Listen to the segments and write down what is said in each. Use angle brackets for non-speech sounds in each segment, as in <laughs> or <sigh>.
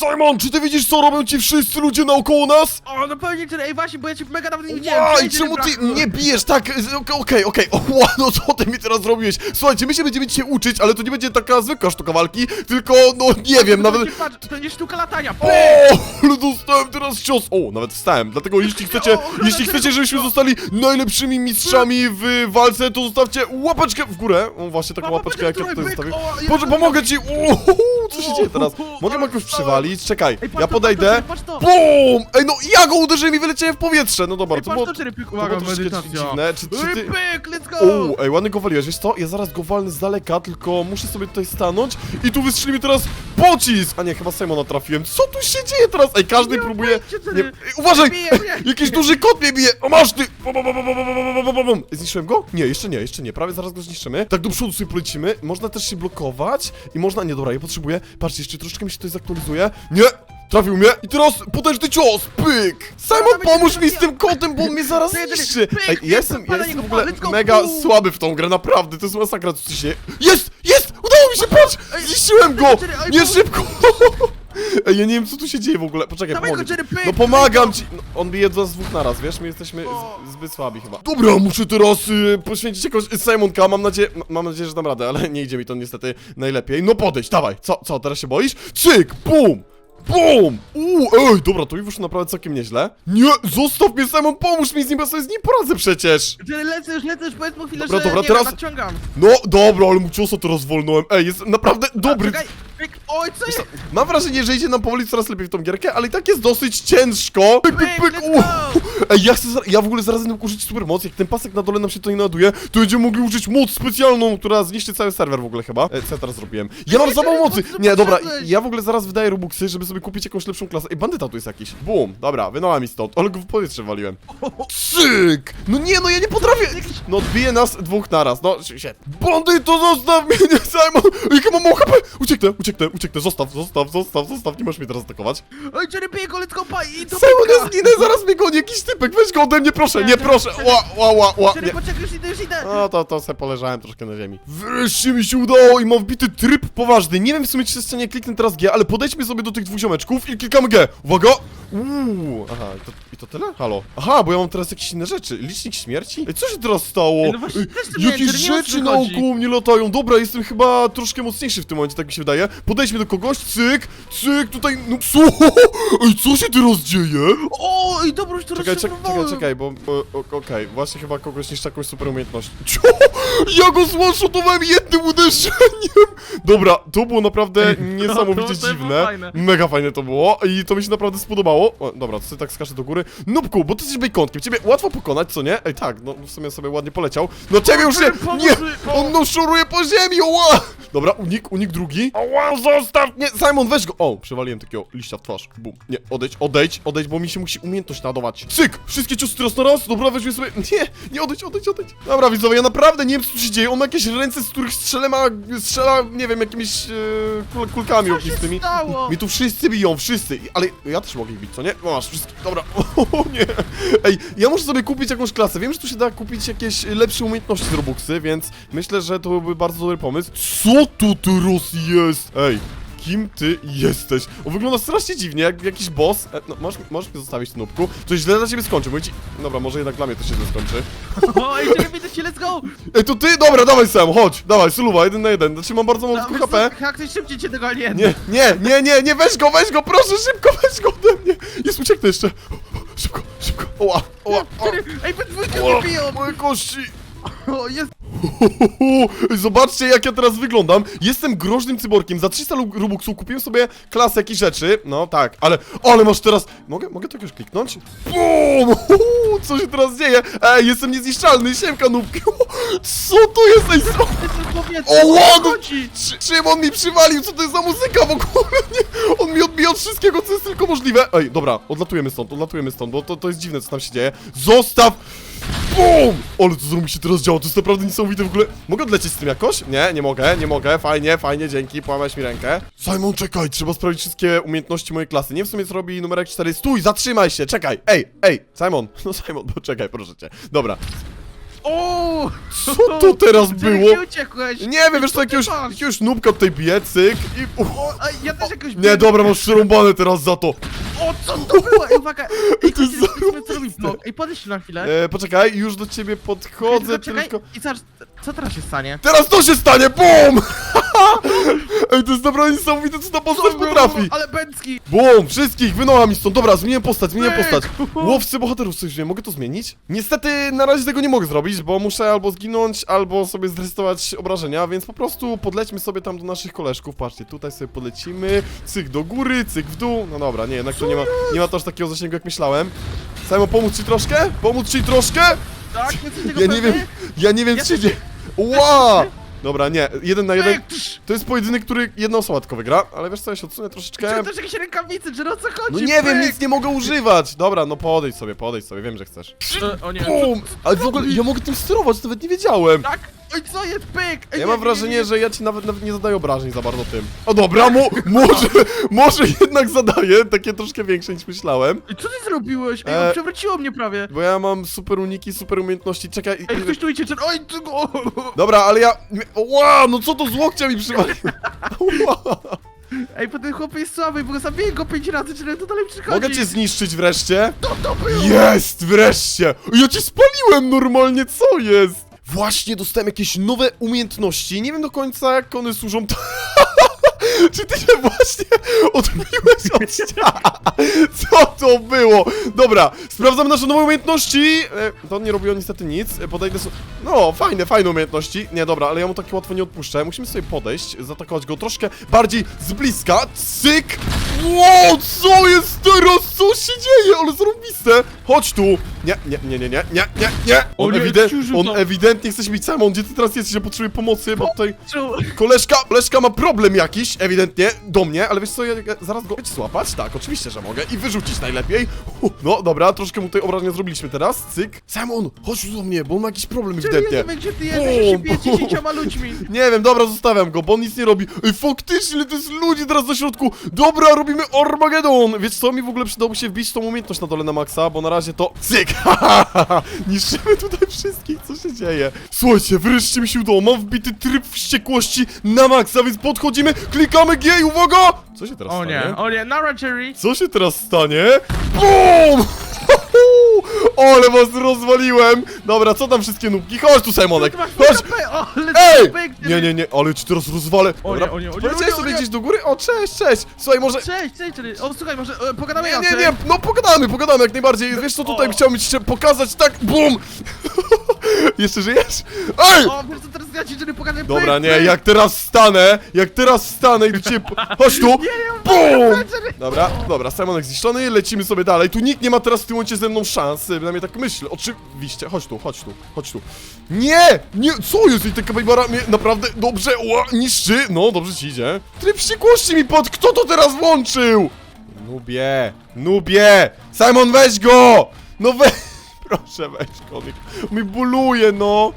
Simon, czy ty widzisz, co robią ci wszyscy ludzie naokoło nas? O, no pewnie, Jerry, ej właśnie, bo ja cię mega dawno nie widziałem. Ła, i Jerry, czemu ty mnie bijesz tak? z- Okej, okej, o, <laughs> ła, no co ty mi teraz zrobiłeś? Słuchajcie, my się będziemy dzisiaj uczyć, ale to nie będzie taka zwykła sztuka walki, tylko, no nie wiem, nawet... będzie, patrz, to nie sztuka latania. O, ale <laughs> dostałem teraz cios! O, nawet wstałem, dlatego jeśli chcecie, O, jeśli chcecie, żebyśmy zostali najlepszymi mistrzami w walce, to zostawcie łapeczkę w górę. O, właśnie taką Papa, łapeczkę, jak ja będzie tutaj zostawię. Boże, pomogę ci! O, co się dzieje teraz? Mogę Ale jakoś przywalić? Czekaj, Ej, patrz ja to, podejdę. patrz to, patrz to. BUM! Ej, no ja go uderzyłem i wyleciałem w powietrze. No dobra, Ej, to patrz było... to, Jerry, pyk, uwaga, troszkę medytacja. dziwne. Czy, czy Ej, ty... pyk, let's go. O, ej, ładnie go waliłeś, wiesz co? Ja zaraz go walnę z daleka, tylko muszę sobie tutaj stanąć i tu wystrzeli mi teraz pocisk! A nie, chyba Simona trafiłem. Co tu się dzieje teraz? Ej, każdy Nie próbuje... Nie... Ej, uważaj! Bije Ej, jakiś duży kot mnie bije! O, masz ty! Bum, bum, bum, bum, bum, bum, bum, bum, bum. Zniszczyłem go? Nie, jeszcze nie, jeszcze nie. Prawie zaraz go zniszczymy. Tak do przodu sobie polecimy. Można też się blokować i można... Nie, dobra, ja potrzebuję... Patrzcie, jeszcze troszeczkę mi się to zaktualizuje. Nie! Trafił mnie i teraz potężny cios! Pyk! Simon, pomóż mi z tym kotem, bo on mnie zaraz pyk, Ej, jestem, ja jestem w ogóle mega słaby w tą grę, naprawdę, to jest masakra, co się... Jest! Jest! Udało mi się, patrz! Zniszczyłem go! Nie szybko! Ej, ja nie wiem, co tu się dzieje w ogóle. Poczekaj, Dawaj go, pomogę ci. Jerry, pyk, No pomagam ci! No, on bije nas dwóch naraz, wiesz? My jesteśmy z, zbyt słabi chyba. Dobra, muszę teraz y, poświęcić jakoś Simonka, mam nadzieję... m- Mam nadzieję, że dam radę, ale <laughs> nie idzie mi to niestety najlepiej. No podejdź, dawaj! Co, co, teraz się boisz? Cyk! Bum! BUM! Uuu, ej, dobra, to mi wyszło naprawdę całkiem nieźle. Nie, zostaw mnie, Simon, pomóż mi z nim, bo ja sobie z nim poradzę przecież! Jerry, lecę już, lecę już, powiedz mu chwilę, Dobra, że dobra, nie teraz- wiem, nadciągam. No, dobra, ale mu ciosa teraz wolnąłem. Ej, jest naprawdę dobry. Czekaj, pyk, oj, co jest? Mam wrażenie, że idzie nam powoli coraz lepiej w tą gierkę, ale i tak jest dosyć ciężko. Pyk, pyk, Pyk, let's go! Ej, ja chcę, za- ja w ogóle zaraz będę mógł użyć jak ten pasek na dole nam się to nie naduje, to będziemy mogli użyć moc specjalną, która zniszczy cały serwer w ogóle chyba. E, co ja teraz zrobiłem? Ja mam za mało mocy! Nie, dobra, ja w ogóle zaraz wydaję robuxy, żeby sobie kupić jakąś lepszą klasę. Ej, bandyta tu jest jakiś. Bum, dobra, wynała mi stąd, ale go w powietrze waliłem. Cyk! No nie, no ja nie potrafię! No odbije nas dwóch naraz, no się. Bandyto, zostaw mnie, nie chyba mam HP! Ucieknę, ucieknę, ucieknę, zostaw, zostaw, zostaw, zostaw, nie możesz mnie teraz atakować. Oj, Jerry, pyk, let's go, pa, i to Simon, zginę, zaraz mnie goni jakiś typek, weź go ode mnie, proszę, Nie, nie, nie, proszę, nie. ła, ła, ła, ła, Jerry, nie. poczekaj, już idę, już idę. No to, to se poleżałem troszkę na ziemi. Wreszcie mi się udało i mam wbity tryb poważny. Nie wiem w sumie czy się stanie kliknę teraz G, ale podejdźmy sobie do tych dwóch ziomeczków i klikamy G. Uwaga! Uuu, aha, i to, i to tyle? Halo. Aha, bo ja mam teraz jakieś inne rzeczy. Licznik śmierci? Ej, co się teraz stało? Ej, no właśnie, też jakieś Jerry, nie wiem, o co rzeczy chodzi. naokoło mnie latają. Dobra, jestem chyba troszkę mocniejszy w tym momencie, tak mi się wydaje. Podejdźmy do kogoś, cyk, cyk, tutaj, no co? <laughs> Ej, co się teraz dzieje? O, i dobra, już to Czekaj, czekaj, czekaj, rozszyfrowałem. czekaj, bo... o- Okej, właśnie chyba kogoś niż jakąś super umiejętność. <laughs> Cio! Ja go złaszotowałem jednym uderzeniem! Dobra, to było naprawdę niesamowicie to- to było dziwne. fajne. Mega fajne to było i to mi się naprawdę spodobało. O, dobra, to sobie tak skaczę do góry. Nubku, bo ty jesteś bejkonkiem, ciebie łatwo pokonać, co nie? Ej, tak, no w sumie sobie ładnie poleciał. No ciebie już nie... Nie! On no szuruje po ziemi, oła! Dobra, unik, unik drugi. Oła, zostaw mnie! Simon, weź go! O, przewaliłem takiego liścia w twarz. Bum. Nie, odejdź, odejdź, odejdź, bo mi się musi umiejętność naładować. Cyk! Wszystkie ciosy teraz na raz. Dobra, weźmy sobie... Nie, nie, odejdź, odejdź, odejdź. Dobra, widzowie, ja naprawdę nie wiem, co tu się dzieje. On ma jakieś ręce, z których strzela, ma, strzela, nie wiem, jakimiś e, kul kulkami ognistymi. Mi tu wszyscy biją, wszyscy. Ale ja też mogę ich bić, co nie? No masz, wszystkie, dobra. <laughs> O nie. Ej, ja muszę sobie kupić jakąś klasę. Wiem, że tu się da kupić jakieś lepsze umiejętności z Robuxy, więc myślę, że to byłby bardzo dobry pomysł. Co tu teraz jest? Ej. Kim ty jesteś? On wygląda strasznie dziwnie, jak jakiś boss. E, no, możesz, możesz mnie zostawić, nubku? To źle dla ciebie skończy, bo ci... Dobra, może jednak dla mnie to się źle skończy. <laughs> O, ej, Jerry, widzę cię, let's go. Ej, to ty? Dobra, dawaj Sam, chodź, dawaj, suluwa, jeden na jeden. Znaczy mam bardzo mało No, HP. Jak ktoś szybciej cię dogoni. Nie, nie, nie, nie, nie, weź go, weź go, proszę, szybko, weź go ode mnie. Jest, ucieknę jeszcze. Szybko, szybko. Oła, oła, oła. Ej, we dwójkę oła. mnie biją. Moje kości. O, jest. Zobaczcie, jak ja teraz wyglądam. Jestem groźnym cyborkiem. Za 300 lu- rubuksów kupiłem sobie klasę jakichś rzeczy. No tak, ale, ale masz teraz... Mogę, mogę to jakoś kliknąć? BUM! <laughs> Co się teraz dzieje? Ej, jestem niezniszczalny, siemka nubki. <laughs> Co to jest? Ej, co? O, ładno! Czym on mi przywalił? Co to jest za muzyka w ogóle? <laughs> Nie, on mi odbija od wszystkiego, co jest tylko możliwe. Ej, dobra, odlatujemy stąd, odlatujemy stąd, bo to, to jest dziwne, co tam się dzieje. Zostaw! BUM! Ale co mi się teraz działo? To jest naprawdę niesamowite w ogóle. Mogę odlecieć z tym jakoś? Nie, nie mogę, nie mogę. Fajnie, fajnie, dzięki, połamałeś mi rękę. Simon, czekaj, trzeba sprawdzić wszystkie umiejętności mojej klasy. Nie w sumie zrobi numerek 4. Stój, zatrzymaj się, czekaj. Ej, ej, Simon, <laughs> no Simon, poczekaj, proszę cię. Dobra. O! Co to teraz było? Nie uciekłeś! Nie wiem, wiesz co, Co jakiegoś, masz? jakiegoś nubka tutaj bije, cyk i... O, a ja też jakoś... Nie, dobra, masz przerąbane teraz za to. O, co to było? Ej, uwaga! <laughs> Ej, To jest zobaczmy, co robi. Ej, podejdź tu na chwilę. E, poczekaj, już do ciebie podchodzę, Tylko czekaj tylko... i zobacz, co teraz się stanie? Teraz to się stanie, BUM! <laughs> Ej, to jest naprawdę niesamowite, co ta postać potrafi. Ale Bęcki! Bum! Wszystkich, wynocha mi stąd. Dobra, zmienię postać, zmienię Pyk! postać. Łowcy bohaterów, coś wiem, mogę to zmienić? Niestety, na razie tego nie mogę zrobić, bo muszę albo zginąć, albo sobie zresetować obrażenia, więc po prostu podlećmy sobie tam do naszych koleżków. Patrzcie, tutaj sobie podlecimy, cyk do góry, cyk w dół. No dobra, nie, jednak to nie ma, nie ma to aż takiego zasięgu, jak myślałem. Simon, pomóc ci troszkę? Pomóc ci troszkę? Tak, jesteś tego Ja nie pewny? wiem, ja nie wiem, Ja się też-. Ła! <laughs> Dobra, nie, jeden na jeden. To jest pojedynek, który jedna osoba tylko wygra, ale wiesz co, ja się odsunę troszeczkę. Czy też jakieś rękawice, czy o co chodzi? No nie wiem, nic nie mogę używać! Dobra, no podejdź sobie, podejdź sobie, wiem, że chcesz. E, O nie, Bum! Ale w ogóle ja mogę tym sterować, nawet nie wiedziałem. tak? Oj, co jest pyk? Ej, Ja nie, mam nie, wrażenie, nie, nie. że ja ci nawet, nawet nie zadaję obrażeń za bardzo tym. O dobra, mo <laughs> może, może jednak zadaję, takie troszkę większe niż myślałem. Ej, Co ty zrobiłeś? Ej, E, przewróciło mnie prawie. Bo ja mam super uniki, super umiejętności, czekaj. Ej, ktoś tu idzie, czy- oj, ty go... Dobra, ale ja... Ła, no co to z łokcia mi przywaliło? <laughs> Ła. Ej, bo ten chłop jest słaby, bo zabiję go pięć razy, czy to dalej przychodzi? Mogę cię zniszczyć wreszcie? Co to było? Jest, wreszcie! Ja cię spaliłem normalnie, co jest? Właśnie dostałem jakieś nowe umiejętności, nie wiem do końca jak one służą. <laughs> Czy ty się właśnie odbiłeś od ściany? Co to było? Dobra, sprawdzam nasze nowe umiejętności. E, To nie robiło niestety nic. E, Podejdę sobie. No, fajne, fajne umiejętności. Nie, dobra, ale ja mu takie łatwo nie odpuszczę. Musimy sobie podejść, zaatakować go troszkę bardziej z bliska. Cyk! Wow, co jest teraz? Co się dzieje? Ale zarąbiste! Chodź tu! Nie, nie, nie, nie, nie, nie, nie, nie! O On, nie, on ewidentnie chce się bić Simon, gdzie ty teraz jesteś? Ja potrzebuję pomocy, bo tutaj Czu- koleżka, koleżka ma problem jakiś, ewidentnie, do mnie, ale wiesz co, ja, ja zaraz go złapać? Tak, oczywiście, że mogę i wyrzucić najlepiej. Uh, no, dobra, troszkę mu tutaj obrażenia zrobiliśmy teraz, cyk. Simon, chodź tu do mnie, bo on ma jakiś problem ewidentnie. gdzie ty jesteś, ja się Bum, biję bum. dziesięcioma ludźmi. <laughs> Nie wiem, dobra, zostawiam go, bo on nic nie robi. Ej, faktycznie, to jest ludzi teraz na środku. Dobra, robimy Armageddon. Wiesz co, mi w ogóle przydałoby się wbić tą umiejętność na dole na maksa, bo na razie to cyk. <laughs> Niszczymy tutaj wszystkich, co się dzieje. Słuchajcie, wreszcie mi się udało, mam wbity tryb wściekłości na maksa, więc podchodzimy, klikamy G i uwaga! Co się teraz O stanie? nie, o nie, Nara Cherry. Co się teraz stanie? BUM! <laughs> Ale was rozwaliłem! Dobra, co tam wszystkie nubki? Chodź tu, Simonek! Chodź! Ej! Nie, nie, nie, ale ci teraz rozwalę. O nie, Dobra, o nie, o nie, o nie, o sobie nie. gdzieś do góry? O, cześć, cześć! Słuchaj, może... Cześć, cześć, cześć. O, słuchaj, może e, pogadamy Nie, nie, nie, no pogadamy, pogadamy jak najbardziej. Wiesz co tutaj O. chciałem ci jeszcze pokazać? Tak, bum! <laughs> Jeszcze żyjesz? Ej! O, wiesz co, ja ci pokażę Dobra, pyk, nie, pyk. jak teraz stanę, jak teraz stanę i po- Chodź tu! <laughs> Nie, nie, BUM! Dobra, dobra, Simonek zniszczony, lecimy sobie dalej. Tu nikt nie ma teraz w tym momencie ze mną szans, przynajmniej tak myślę. Oczywiście, chodź tu, chodź tu, chodź tu. Nie! Nie, co jest? I ta kapibara mnie naprawdę dobrze ła, niszczy. No, dobrze ci idzie. Tryb wściekłości mi pod... Kto to teraz włączył? Nubie, nubie! Simon, weź go! No weź... Proszę, weź on mi- buluje, no!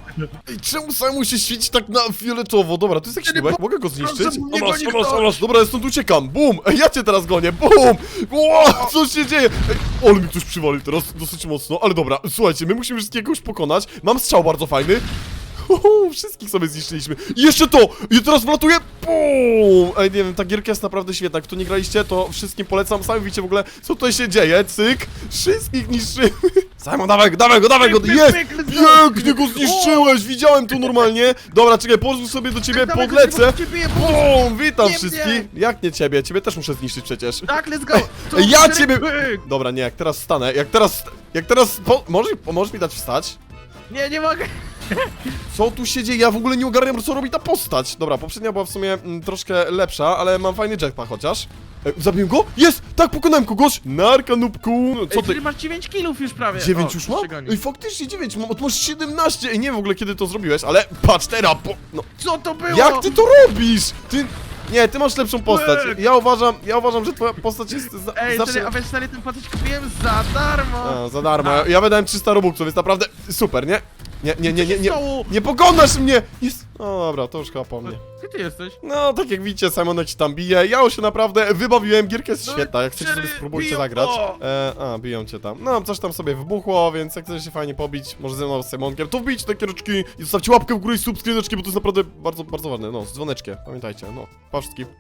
Ej, czemu Simon się świeci tak na fioletowo? Dobra, to jest jakiś po- mogę go zniszczyć? O, masz, o, masz, ktoś. o, masz. Dobra, ja stąd uciekam, bum! Ej, ja cię teraz gonię, bum! Ło, co się dzieje? Ej, ale mi ktoś przywalił teraz dosyć mocno, ale dobra, słuchajcie, my musimy wszystkiego już pokonać. Mam strzał bardzo fajny. Uhu, wszystkich sobie zniszczyliśmy. I jeszcze to! I teraz wlatuje! Bum! Ej, nie wiem, ta gierka jest naprawdę świetna. Kto nie graliście, to wszystkim polecam. Sami widzicie w ogóle, co tutaj się dzieje. Cyk! Wszystkich niszczymy. Simon, dawaj go, dawaj go, dawaj go! Jest! Pięknie go zniszczyłeś! Widziałem to normalnie. Dobra, czekaj, pozwól sobie do ciebie, Dawaj, podlecę. pomóż. Bum! Witam Nie wszystkich. mnie. Jak nie ciebie? Ciebie też muszę zniszczyć przecież. Tak, let's go. Tu, Ej, ja ciebie- pyk. Dobra, nie, jak teraz stanę, jak teraz... Jak teraz... Po, możesz, możesz mi dać wstać? Nie, nie mogę. Co tu się dzieje? Ja w ogóle nie ogarniam, co robi ta postać. Dobra, poprzednia była w sumie mm, troszkę lepsza, ale mam fajny jetpack chociaż. E, zabiłem go? Jest! Tak, pokonałem kogoś! Narka, nubku! Co Ej, ty? Masz 9 kilów już prawie. 9 O, już mam? się goni. Ej, faktycznie 9, mam, masz 17! Ej, nie wiem w ogóle kiedy to zrobiłeś, ale patrz teraz, po... No, Co to było? jak ty to robisz? Ty... Nie, ty masz lepszą postać. Ja uważam, ja uważam, że twoja postać jest za, Ej, zawsze... Jerry, a wiesz, stary, ten postać kupiłem za darmo. A, za darmo. Ja, ja wydałem 300 robuxów, więc naprawdę super, nie? Nie, nie, nie, nie, nie. Nie pokonasz mnie! Jest. No dobra, to już chyba po mnie. Gdzie ty jesteś? No, tak jak widzicie, Simonek ci tam bije. Ja już się naprawdę wybawiłem. Gierka jest No, świetna. Jak chcecie sobie cztery spróbujcie biją, zagrać. o! E, a, biją cię tam. No, coś tam sobie wybuchło, więc jak chcecie się fajnie pobić, może ze mną z Simonkiem, to wbijcie te kiereczki i zostawcie łapkę w górę i subskrypcję, bo to jest naprawdę bardzo, bardzo ważne. No, z dzwoneczkiem, pamiętajcie. No, pa wszystkim.